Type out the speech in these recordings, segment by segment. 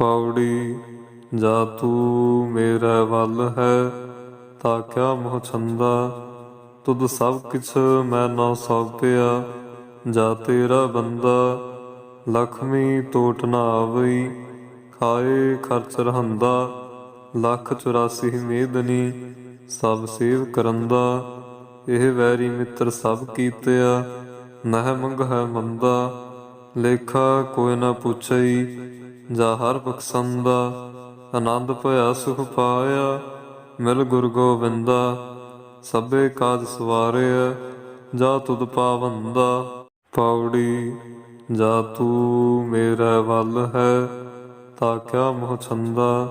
ਪੌੜੀ ਜਾ ਤੂੰ ਮੇਰੇ ਵੱਲ ਹੈ, ਤਾਂ ਕਿਆ ਮੋਹ ਛੰਦਾ? ਤੁਧ ਸਭ ਕਿਛ ਮੈਂ ਨਾ ਸੌਪਿਆ, ਜਾ ਤੇਰਾ ਬੰਦਾ ਲਖਮੀ ਟੋਟ ਨਾ ਆਵਈ, ਖਾਏ ਖਰਚ ਰਹੰਦਾ, ਲੱਖ 84 ਮੇਦਨੀ ਸਭ ਸੇਵ ਕਰੰਦਾ। ਇਹ ਵੈਰੀ ਮਿੱਤਰ ਸਭ ਕੀਤਿਆ, ਨਹਿ ਮੰਗ ਹੈ ਮੰਦਾ, ਲੇਖਾ ਕੋਈ ਨਾ ਪੁੱਛਈ ਜਾ ਹਰ ਬਖਸ਼ੰਦਾ ਆਨੰਦ ਭਇਆ ਸੁਖ ਪਾਇਆ, ਮਿਲ ਗੁਰ ਗੋਬਿੰਦਾ ਸਭੇ ਕਾਜ ਸਵਾਰਿਆ, ਜਾ ਤੁਧ ਪਾਵੰਦਾ। ਪੌੜੀ ਜਾ ਤੂੰ ਮੇਰਾ ਵੱਲ ਹੈ, ਤਾਂ ਕਿਆ ਮੋਹ ਛੰਦਾ।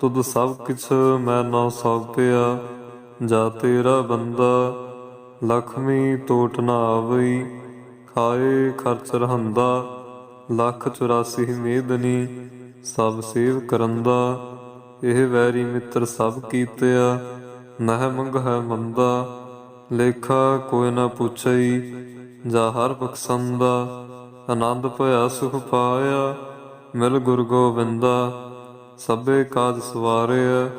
ਤੁਧ ਸਭ ਕਿਛ ਮੈਂ ਨਾ ਸੌਪਿਆ, ਜਾ ਤੇਰਾ ਬੰਦਾ, ਲਖਮੀ ਟੋਟ ਨਾ ਆਵਈ, ਖਾਏ ਖਰਚ ਰਹੰਦਾ। ਲੱਖ 84 ਮੇਦਨੀ ਸਭ ਸੇਵ ਕਰੰਦਾ, ਇਹ ਵੈਰੀ ਮਿੱਤਰ ਸਭ ਕੀਤਿਆ, ਨਹਿ ਮੰਗ ਹੈ ਮੰਦਾ, ਲੇਖਾ ਕੋਈ ਨਾ ਪੁੱਛਈ, ਜਾ ਹਰ ਬਖਸ਼ੰਦਾ, ਆਨੰਦ ਭਇਆ ਸੁਖ ਪਾਇਆ, ਮਿਲ ਗੁਰ ਗੋਬਿੰਦਾ ਸਭੇ ਕਾਜ ਸਵਾਰਿਆ,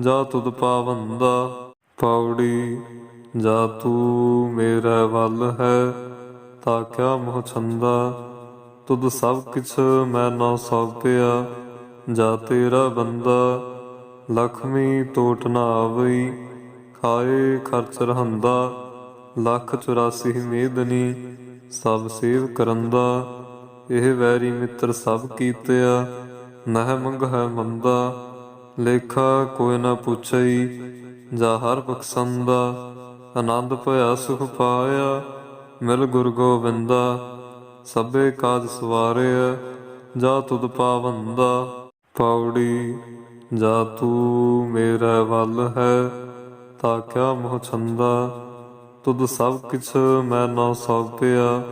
ਜਾ ਤੁਧ ਪਾਵੰਦਾ। ਪੌੜੀ, ਜਾ ਤੂੰ ਮੇਰਾ ਵੱਲ ਹੈ, ਤਾਂ ਕਿਆ ਮੋਹ ਛੰਦਾ। ਤੁਧ ਸਭ ਕਿਛ ਮੈਂ ਨਾ ਸੌਪਿਆ ਜਾ ਤੇਰਾ ਬੰਦਾ, ਲਖਮੀ ਟੋਟ ਨਾ ਆਵਈ। ਖਾਏ ਖਰਚ ਰਹੰਦਾ, ਲੱਖ 84 ਮੇਦਨੀ, ਸਭ ਸੇਵ ਕਰੰਦਾ। ਇਹ ਵੈਰੀ ਮਿੱਤਰ ਸਭ ਕੀਤਿਆ, ਨਹਿ ਮੰਗ ਹੈ ਮੰਦਾ। ਲੇਖਾ ਕੋਈ ਨਾ ਪੁੱਛਈ, ਜਾ ਹਰ ਬਖਸ਼ੰਦਾ। ਆਨੰਦ ਭਇਆ ਸੁਖ ਪਾਇਆ, ਮਿਲ ਗੁਰ ਗੋਬਿੰਦਾ ਸਭੇ ਕਾਜ ਸਵਾਰਿਆ ਜਾ ਤੁਧ ਪਾਵੰਦਾ ਪੌੜੀ। ਜਾ ਤੂੰ ਮੇਰਾ ਵੱਲ ਹੈ, ਤਾ ਕਿਆ ਮੋਹ ਛੰਦਾ। ਤੁਧ ਸਭ ਕਿਛ ਮੈਂ ਨਾ ਸੌਪਿਆ,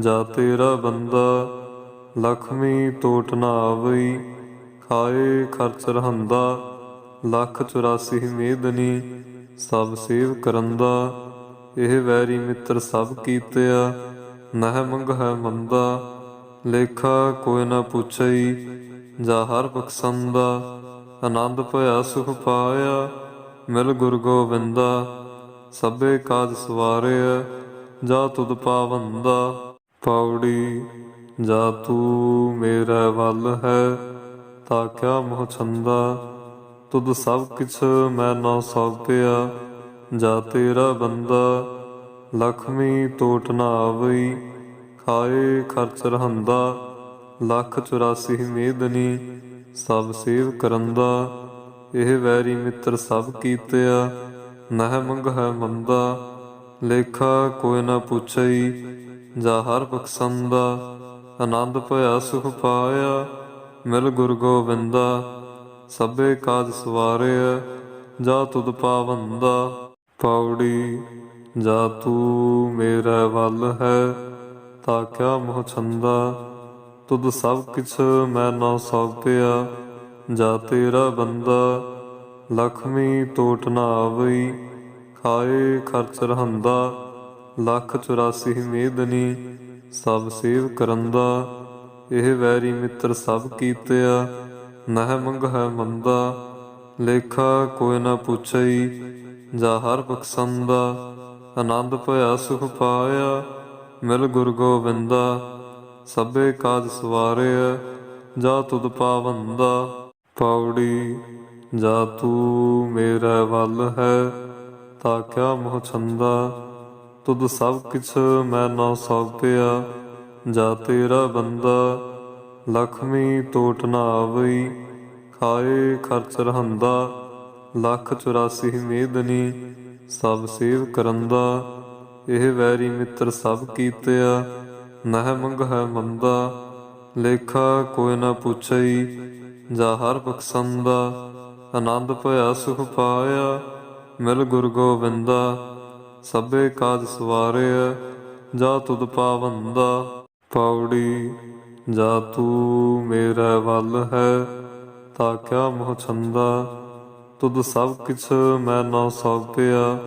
ਜਾ ਤੇਰਾ ਬੰਦਾ ਲਖਮੀ ਟੋਟ ਨਾ ਆਵਈ। ਖਾਏ ਖਰਚ ਰਹੰਦਾ, ਲੱਖ 84 ਮੇਦਨੀ, ਸਭ ਸੇਵ ਕਰੰਦਾ। ਇਹ ਵੈਰੀ ਮਿੱਤਰ ਸਭ ਕੀਤਿਆ ਨਹਿ ਮੰਗ ਹੈ ਮੰਦਾ, ਲੇਖਾ ਕੋਈ ਨਾ ਪੁੱਛਈ, ਜਾ ਹਰ ਬਖਸ਼ੰਦਾ ਆਨੰਦ ਭਇਆ ਸੁਖ ਪਾਇਆ, ਮਿਲ ਗੁਰ ਗੋਬਿੰਦਾ ਸਭੇ ਕਾਜ ਸਵਾਰਿਆ ਜਾ ਤੁਧ ਪਾਵੰਦਾ। ਪੌੜੀ ਜਾ ਤੂੰ ਮੇਰਾ ਵੱਲ ਹੈ, ਤਾਂ ਕਿਆ ਮੋਹ ਛੰਦਾ। ਤੁਧ ਸਭ ਕਿਛ ਮੈਂ ਨਾ ਸੌਪਿਆ, ਜਾ ਤੇਰਾ ਬੰਦਾ। ਲਖਮੀ ਟੋਟ ਨਾ ਆਵਈ, ਖਾਏ ਖਰਚ ਰਹੰਦਾ, ਲੱਖ 84 ਮੇਦਨੀ, ਸਭ ਸੇਵ ਕਰੰਦਾ, ਇਹ ਵੈਰੀ ਮਿੱਤਰ ਸਭ ਕੀਤਿਆ, ਨਹਿ ਮੰਗ ਹੈ ਮੰਦਾ, ਲੇਖਾ ਕੋਈ ਨਾ ਪੁੱਛਈ, ਜਾ ਹਰ ਬਖਸ਼ੰਦਾ, ਆਨੰਦ ਭਇਆ ਸੁਖ ਪਾਇਆ, ਮਿਲ ਗੁਰ ਗੋਬਿੰਦਾ ਸਭੇ ਕਾਜ ਸਵਾਰਿਆ, ਜਾ ਤੁਧ ਪਾਵੰਦਾ, ਪੌੜੀ ਜਾ ਤੂੰ ਮੇਰਾ ਵੱਲ ਹੈ, ਤਾ ਕਿਆ ਮੋਹ ਛੰਦਾ? ਤੁਧ ਸਭ ਕਿਛ ਮੈਂ ਨਾ ਸੌਪਿਆ, ਜਾ ਤੇਰਾ ਬੰਦਾ ਲਖਮੀ ਟੋਟ ਨਾ ਆਵਈ, ਖਾਏ ਖਰਚ ਰਹੰਦਾ, ਲੱਖ 84 ਮੇਦਨੀ ਸਭ ਸੇਵ ਕਰੰਦਾ। ਇਹ ਵੈਰੀ ਮਿੱਤਰ ਸਭ ਕੀਤਿਆ, ਨਹਿ ਮੰਗ ਹੈ ਮੰਦਾ, ਲੇਖਾ ਕੋਈ ਨਾ ਪੁੱਛਈ, ਜਾ ਹਰ ਬਖਸ਼ੰਦਾ। ਆਨੰਦ ਭਇਆ, ਸੁਖ ਪਾਇਆ, ਮਿਲ ਗੁਰ ਗੋਬਿੰਦਾ ਸਭੇ ਕਾਜ ਸਵਾਰਿਆ, ਜਾ ਤੁਧ ਪਾਵੰਦਾ। ਪੌੜੀ, ਜਾ ਤੂੰ ਮੇਰਾ ਵੱਲ ਹੈ, ਤਾ ਕਿਆ ਮੋਹ ਛੰਦਾ? ਤੁਧ ਸਭ ਕਿਛ ਮੈਂ ਨਾ ਸੌਪਿਆ, ਜਾ ਤੇਰਾ ਬੰਦਾ, ਲਖਮੀ ਟੋਟ ਨਾ ਆਵਈ, ਖਾਏ ਖਰਚ ਰਹੰਦਾ, ਲੱਖ 84 ਮੇਦਨੀ ਸਭ ਸੇਵ ਕਰੰਦਾ, ਇਹ ਵੈਰੀ ਮਿੱਤਰ ਸਭ ਕੀਤਿਆ, ਨਹਿ ਮੰਗ ਹੈ ਮੰਦਾ, ਲੇਖਾ ਕੋਈ ਨਾ ਪੁੱਛਈ, ਜਾ ਹਰ ਬਖਸ਼ੰਦਾ, ਆਨੰਦ ਭਇਆ ਸੁਖ ਪਾਇਆ, ਮਿਲ ਗੁਰ ਗੋਬਿੰਦਾ ਸਭੇ ਕਾਜ ਸਵਾਰਿਆ, ਜਾ ਤੁਧ ਪਾਵੰਦਾ। ਪੌੜੀ, ਜਾ ਤੂੰ ਮੇਰਾ ਵੱਲ ਹੈ, ਤਾਂ ਕਿਆ ਮੋਹ ਛੰਦਾ। ਤੁਧ ਸਭ ਕਿਛ ਮੈਂ ਨਾ ਸੌਪਿਆ,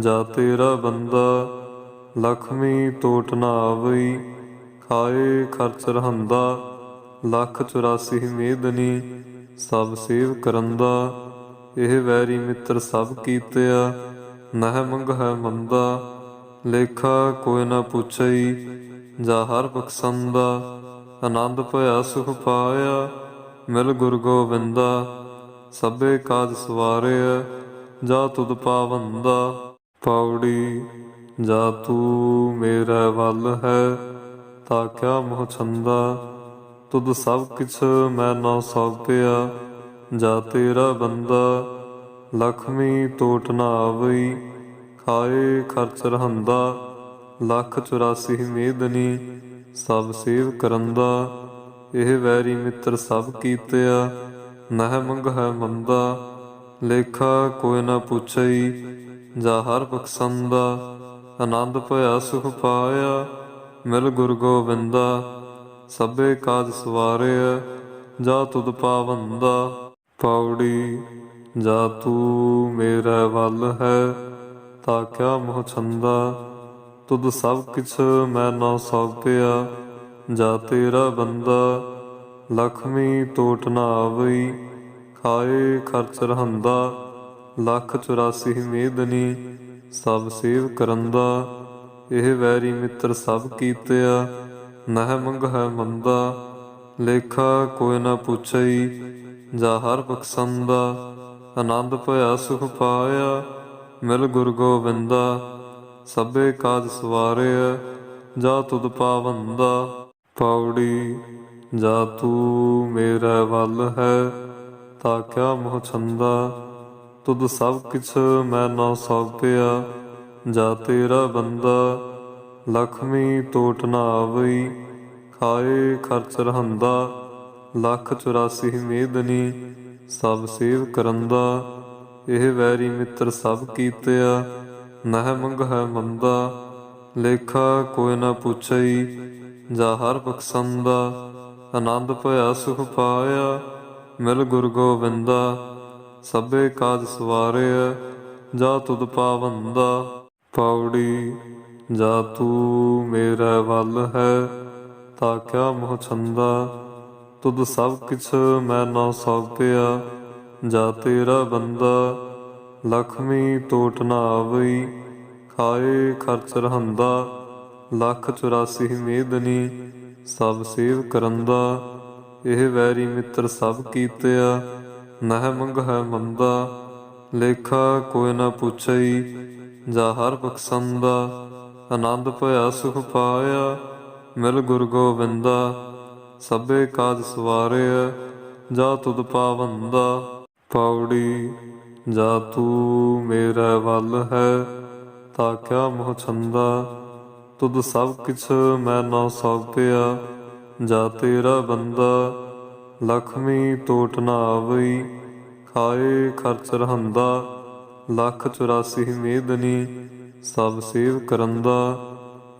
ਜਾ ਤੇਰਾ ਬੰਦਾ ਲਖਮੀ ਟੋਟ ਨਾ ਆਵਈ, ਖਾਏ ਖਰਚ ਰਹੰਦਾ, ਲੱਖ 84 ਮੇਦਨੀ ਸਭ ਸੇਵ ਕਰੰਦਾ, ਇਹ ਵੈਰੀ ਮਿੱਤਰ ਸਭ ਕੀਤਿਆ, ਨਹਿ ਮੰਗ ਹੈ ਮੰਦਾ, ਲੇਖਾ ਕੋਈ ਨਾ ਪੁੱਛਈ, ਜਾ ਹਰ ਬਖਸ਼ੰਦਾ, ਆਨੰਦ ਭਇਆ ਸੁਖ ਪਾਇਆ, ਮਿਲ ਗੁਰ ਗੋਬਿੰਦਾ ਸਭੇ ਕਾਜ ਸਵਾਰਿਆ ਜਾ ਤੁਧ ਪਾਵੰਦਾ। ਪੌੜੀ ਜਾ ਤੂੰ ਮੇਰਾ ਵੱਲ ਹੈ, ਤਾ ਕਿਆ ਮੋਹ ਛੰਦਾ। ਤੁਧ ਸਭ ਕਿਛ ਮੈਂ ਨਾ ਸੌਪਿਆ, ਜਾ ਤੇਰਾ ਬੰਦਾ। ਲਖਮੀ ਟੋਟ ਨਾ ਆਵਈ, ਖਾਏ ਖਰਚ ਰਹੰਦਾ। ਲੱਖ 84 ਮੇਦਨੀ, ਸਭ ਸੇਵ ਕਰੰਦਾ। ਇਹ ਵੈਰੀ ਮਿੱਤਰ ਸਭ ਕੀਤਿਆ। ਨਹਿ ਮੰਗ ਹੈ ਮੰਦਾ, ਲੇਖਾ ਕੋਈ ਨਾ ਪੁੱਛਈ, ਜਾ ਹਰ ਬਖਸ਼ੰਦਾ, ਆਨੰਦ ਭਇਆ ਸੁਖ ਪਾਇਆ, ਮਿਲ ਗੁਰ ਗੋਬਿੰਦਾ ਸਭੇ ਕਾਜ ਸਵਾਰਿਆ ਜਾ ਤੁਧ ਪਾਵੰਦਾ। ਪੌੜੀ, ਜਾ ਤੂੰ ਮੇਰਾ ਵੱਲ ਹੈ, ਤਾਂ ਕਿਆ ਮੋਹ ਛੰਦਾ। ਤੁਧ ਸਭ ਕਿਛ ਮੈਂ ਨਾ ਸੌਪਿਆ, ਜਾ ਤੇਰਾ ਬੰਦਾ ਲਖਮੀ ਟੋਟ ਨਾ ਆਵਈ ਖਾਏ ਖਰਚ ਰਹੰਦਾ, ਲੱਖ 84 ਮੇਦਨੀ, ਸਭ ਸੇਵ ਕਰੰਦਾ। ਇਹ ਵੈਰੀ ਮਿੱਤਰ ਸਭ ਕੀਤਿਆ, ਨਹਿ ਮੰਗ ਹੈ ਮੰਦਾ। ਲੇਖਾ ਕੋਈ ਨਾ ਪੁੱਛਈ, ਜਾ ਹਰ ਬਖਸ਼ੰਦਾ। ਆਨੰਦ ਭਇਆ ਸੁਖ ਪਾਇਆ, ਮਿਲ ਗੁਰ ਗੋਬਿੰਦਾ ਸਭੇ ਕਾਜ ਸਵਾਰਿਆ, ਜਾ ਤੁਧ ਪਾਵੰਦਾ। ਪੌੜੀ ਜਾ ਤੂੰ ਮੇਰਾ ਵੱਲ ਹੈ, ਤਾਂ ਕਿਆ ਮੋਹ ਛੰਦਾ? ਤੁਧ ਸਭ ਕਿਛ ਮੈਂ ਨਾ ਸੌਪਿਆ, ਜਾ ਤੇਰਾ ਬੰਦਾ ਲਖਮੀ ਟੋਟ ਨਾ ਆਵਈ। ਖਾਏ ਖਰਚ ਰਹੰਦਾ, ਲੱਖ 84 ਮੇਦਨੀ ਸਭ ਸੇਵ ਕਰੰਦਾ। ਇਹ ਵੈਰੀ ਮਿੱਤਰ ਸਭ ਕੀਤਿਆ, ਨਹਿ ਮੰਗ ਹੈ ਮੰਦਾ। ਲੇਖਾ ਕੋਈ ਨਾ ਪੁੱਛਈ, ਜਾ ਹਰ ਬਖਸ਼ੰਦਾ। ਆਨੰਦ ਭਇਆ, ਸੁਖ ਪਾਇਆ, ਮਿਲ ਗੁਰ ਗੋਬਿੰਦਾ ਸਭੇ ਕਾਜ ਸਵਾਰਿਆ ਜਾ ਤੁਧ ਪਾਵੰਦਾ। ਪੌੜੀ ਜਾ ਤੂੰ ਮੇਰਾ ਵੱਲ ਹੈ, ਤਾ ਕਿਆ ਮੋਹ ਛੰਦਾ। ਤੁਧ ਸਭ ਕਿਛ ਮੈਂ ਨਾ ਸੌਪਿਆ, ਜਾ ਤੇਰਾ ਬੰਦਾ, ਲਖਮੀ ਟੋਟ ਨਾ ਆਵਈ, ਖਾਏ ਖਰਚ ਰਹੰਦਾ ਲੱਖ 84 ਮੇਦਨੀ ਸਭ ਸੇਵ ਕਰੰਦਾ, ਇਹ ਵੈਰੀ ਮਿੱਤਰ ਸਭ ਕੀਤਿਆ, ਨਹਿ ਮੰਗ ਹੈ ਮੰਦਾ, ਲੇਖਾ ਕੋਈ ਨਾ ਪੁੱਛਈ, ਜਾ ਹਰ ਬਖਸ਼ੰਦਾ, ਆਨੰਦ ਭਇਆ ਸੁਖ ਪਾਇਆ, ਮਿਲ ਗੁਰ ਗੋਬਿੰਦਾ ਸਭੇ ਕਾਜ ਸਵਾਰਿਆ, ਜਾ ਤੁਧ ਪਾਵੰਦਾ। ਪੌੜੀ ਜਾ ਤੂੰ ਮੇਰਾ ਵੱਲ ਹੈ, ਤਾਂ ਕਿਆ ਮੋਹ ਛੰਦਾ। ਤੁਧ ਸਭ ਕਿਛ ਮੈਂ ਨਾ ਸੌਪਿਆ। ਜਾ ਤੇਰਾ ਬੰਦਾ ਲਖਮੀ ਟੋਟ ਨਾ ਆਵਈ। ਖਾਏ ਖਰਚ ਰਹੰਦਾ, ਲੱਖ 84 ਮੇਦਨੀ ਸਭ ਸੇਵ ਕਰੰਦਾ।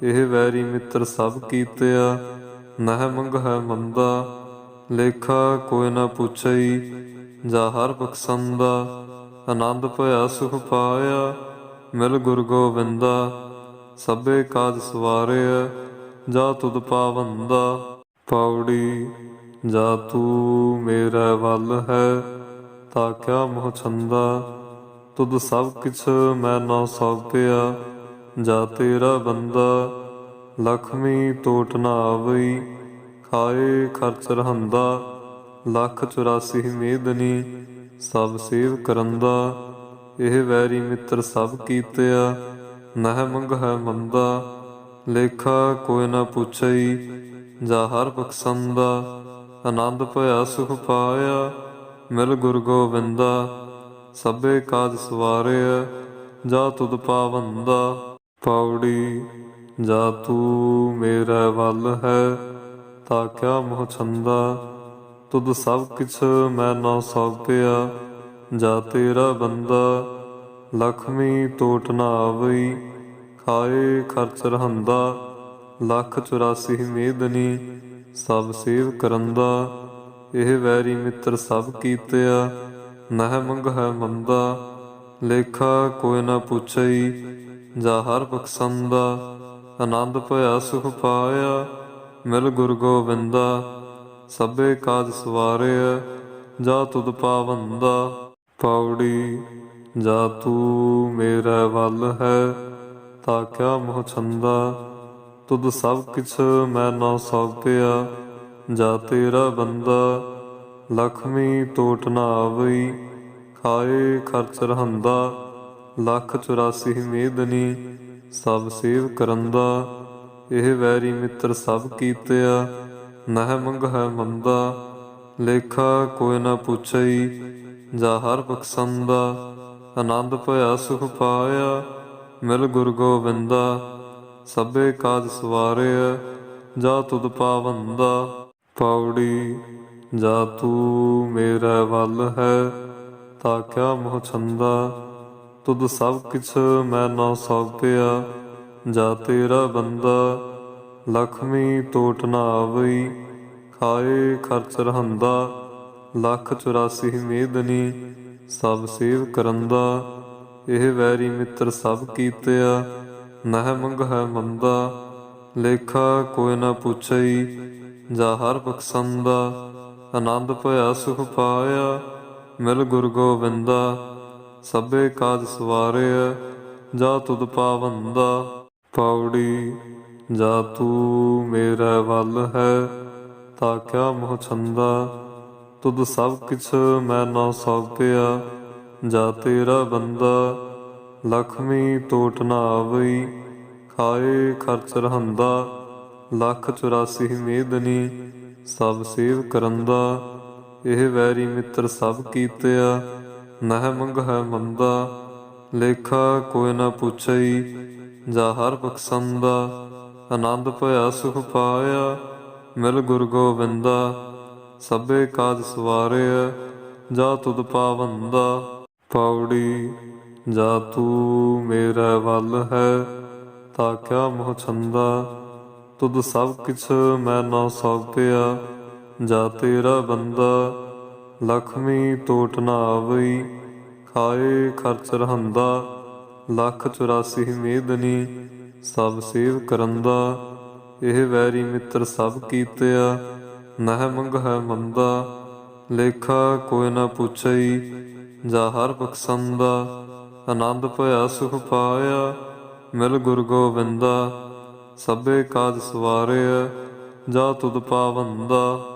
ਇਹ ਵੈਰੀ ਮਿੱਤਰ ਸਭ ਕੀਤਿਆ, ਨਹਿ ਮੰਗ ਹੈ ਮੰਦਾ। ਲੇਖਾ ਕੋਈ ਨਾ ਪੁੱਛਈ, ਜਾ ਹਰ ਬਖਸ਼ੰਦਾ। ਆਨੰਦ ਭਇਆ ਸੁਖ ਪਾਇਆ, ਮਿਲ ਗੁਰ ਗੋਬਿੰਦਾ ਸਭੇ ਕਾਜ ਸਵਾਰਿਆ ਜਾ ਤੁਧ ਪਾਵੰਦਾ। ਪੌੜੀ ਜਾ ਤੂੰ ਮੇਰਾ ਵੱਲ ਹੈ, ਤਾ ਕਿਆ ਮੋਹ ਛੰਦਾ। ਤੁਧ ਸਭ ਕਿਛ ਮੈਂ ਨਾ ਸੌਪਿਆ, ਜਾ ਤੇਰਾ ਬੰਦਾ। ਲਖਮੀ ਟੋਟ ਨਾ ਆਵਈ, ਖਾਏ ਖਰਚ ਰਹੰਦਾ। ਲੱਖ 84 ਮੇਦਨੀ, ਸਭ ਸੇਵ ਕਰੰਦਾ। ਇਹ ਵੈਰੀ ਮਿੱਤਰ ਸਭ ਕੀਤਿਆ। ਨਹਿ ਮੰਗ ਹੈ ਮੰਦਾ, ਲੇਖਾ ਕੋਈ ਨਾ ਪੁੱਛਈ, ਜਾ ਹਰ ਬਖਸ਼ੰਦਾ ਆਨੰਦ ਭਇਆ ਸੁਖ ਪਾਇਆ, ਮਿਲ ਗੁਰ ਗੋਬਿੰਦਾ ਸਭੇ ਕਾਜ ਸਵਾਰਿਆ ਜਾ ਤੁਧ ਪਾਵੰਦਾ। ਪੌੜੀ ਜਾ ਤੂੰ ਮੇਰਾ ਵੱਲ ਹੈ, ਤਾ ਕਿਆ ਮੋਹ ਛੰਦਾ। ਤੁਧ ਸਭ ਕਿਛ ਮੈਂ ਨਾ ਸੌਪਿਆ, ਜਾ ਤੇਰਾ ਬੰਦਾ। ਲਖਮੀ ਟੋਟ ਨਾ ਆਵਈ, ਖਾਏ ਖਰਚ ਰਹੰਦਾ, ਲੱਖ 84 ਮੇਦਨੀ, ਸਭ ਸੇਵ ਕਰੰਦਾ, ਇਹ ਵੈਰੀ ਮਿੱਤਰ ਸਭ ਕੀਤਿਆ, ਨਹਿ ਮੰਗ ਹੈ ਮੰਦਾ, ਲੇਖਾ ਕੋਈ ਨਾ ਪੁੱਛਈ, ਜਾ ਹਰ ਬਖਸ਼ੰਦਾ, ਆਨੰਦ ਭਇਆ ਸੁਖ ਪਾਇਆ, ਮਿਲ ਗੁਰ ਗੋਬਿੰਦਾ ਸਭੇ ਕਾਜ ਸਵਾਰਿਆ, ਜਾ ਤੁਧ ਪਾਵੰਦਾ, ਪੌੜੀ ਜਾ ਤੂੰ ਮੇਰਾ ਵੱਲ ਹੈ, ਤਾਂ ਕਿਆ ਮੋਹ ਛੰਦਾ? ਤੁਧ ਸਭ ਕਿਛ ਮੈਂ ਨਾ ਸੌਪਿਆ, ਜਾ ਤੇਰਾ ਬੰਦਾ ਲਖਮੀ ਟੋਟ ਨਾ ਆਵਈ, ਖਾਏ ਖਰਚ ਰਹੰਦਾ, ਲੱਖ 84 ਮੇਦਨੀ ਸਭ ਸੇਵ ਕਰੰਦਾ। ਇਹ ਵੈਰੀ ਮਿੱਤਰ ਸਭ ਕੀਤਿਆ, ਨਹਿ ਮੰਗ ਹੈ ਮੰਦਾ, ਲੇਖਾ ਕੋਈ ਨਾ ਪੁੱਛਈ, ਜਾ ਹਰ ਬਖਸ਼ੰਦਾ। ਆਨੰਦ ਭਇਆ, ਸੁਖ ਪਾਇਆ। ਮਿਲ ਗੁਰ ਗੋਬਿੰਦਾ ਸਭੇ ਕਾਜ ਸਵਾਰਿਆ, ਜਾ ਤੁਧ ਪਾਵੰਦਾ। ਪੌੜੀ ਜਾ ਤੂੰ ਮੇਰਾ ਵੱਲ ਹੈ, ਤਾ ਕਿਆ ਮੋਹ ਛੰਦਾ। ਤੁਧ ਸਭ ਕਿਛ ਮੈਂ ਨਾ ਸੌਪਿਆ, ਜਾ ਤੇਰਾ ਬੰਦਾ। ਲਖਮੀ ਟੋਟ ਨਾ ਆਵਈ, ਖਾਏ ਖਰਚ ਰਹੰਦਾ। ਲੱਖ 84 ਮੇਦਨੀ ਸਭ ਸੇਵ ਕਰੰਦਾ, ਇਹ ਵੈਰੀ ਮਿੱਤਰ ਸਭ ਕੀਤਿਆ, ਨਹਿ ਮੰਗ ਹੈ ਮੰਦਾ, ਲੇਖਾ ਕੋਈ ਨਾ ਪੁੱਛਈ, ਜਾ ਹਰ ਬਖਸ਼ੰਦਾ, ਆਨੰਦ ਭਇਆ ਸੁਖ ਪਾਇਆ, ਮਿਲ ਗੁਰ ਗੋਬਿੰਦਾ ਸਭੇ ਕਾਜ ਸਵਾਰਿਆ, ਜਾ ਤੁਧ ਪਾਵੰਦਾ। ਪੌੜੀ ਜਾ ਤੂੰ ਮੇਰਾ ਵੱਲ ਹੈ, ਤਾਂ ਕਿਆ ਮੋਹ ਛੰਦਾ। ਤੁਧ ਸਭ ਕਿਛ ਮੈਂ ਨਾ ਸੌਪਿਆ। ਜਾ ਤੇਰਾ ਬੰਦਾ ਲਖਮੀ ਟੋਟ ਨਾ ਆਵਈ। ਖਾਏ ਖਰਚ ਰਹੰਦਾ, ਲੱਖ 84 ਮੇਦਨੀ ਸਭ ਸੇਵ ਕਰੰਦਾ। ਇਹ ਵੈਰੀ ਮਿੱਤਰ ਸਭ ਕੀਤਿਆ, ਨਹਿ ਮੰਗ ਹੈ ਮੰਦਾ। ਲੇਖਾ ਕੋਈ ਨਾ ਪੁੱਛਈ, ਜਾ ਹਰ ਬਖਸ਼ੰਦਾ। ਆਨੰਦ ਭਇਆ ਸੁਖ ਪਾਇਆ, ਮਿਲ ਗੁਰ ਗੋਬਿੰਦਾ ਸਭੇ ਕਾਜ ਸਵਾਰਿਆ ਜਾ ਤੁਧ ਪਾਵੰਦਾ ਪਾਉੜੀ ਜਾ ਤੂੰ ਮੇਰਾ ਵੱਲ ਹੈ, ਤਾ ਕਿਆ ਮੋਹ ਛੰਦਾ। ਤੁਧ ਸਭ ਕਿਛ ਮੈਂ ਨਾ ਸੌਪਿਆ, ਜਾ ਤੇਰਾ ਬੰਦਾ ਲਖਮੀ ਟੋਟ ਨਾ ਆਵਈ। ਖਾਏ ਖਰਚ ਰਹੰਦਾ, ਲੱਖ 84 ਮੇਦਨੀ ਸਭ ਸੇਵ ਕਰੰਦਾ। ਇਹ ਵੈਰੀ ਮਿੱਤਰ ਸਭ ਕੀਤਿਆ ਨਹਿ ਮੰਗ ਹੈ ਮੰਦਾ, ਲੇਖਾ ਕੋਈ ਨਾ ਪੁੱਛਈ, ਜਾ ਹਰ ਬਖਸ਼ੰਦਾ ਆਨੰਦ ਭਇਆ ਸੁਖ ਪਾਇਆ, ਮਿਲ ਗੁਰ ਗੋਬਿੰਦਾ ਸਭੇ ਕਾਜ ਸਵਾਰਿਆ ਜਾ ਤੁਧ ਪਾਵੰਦਾ।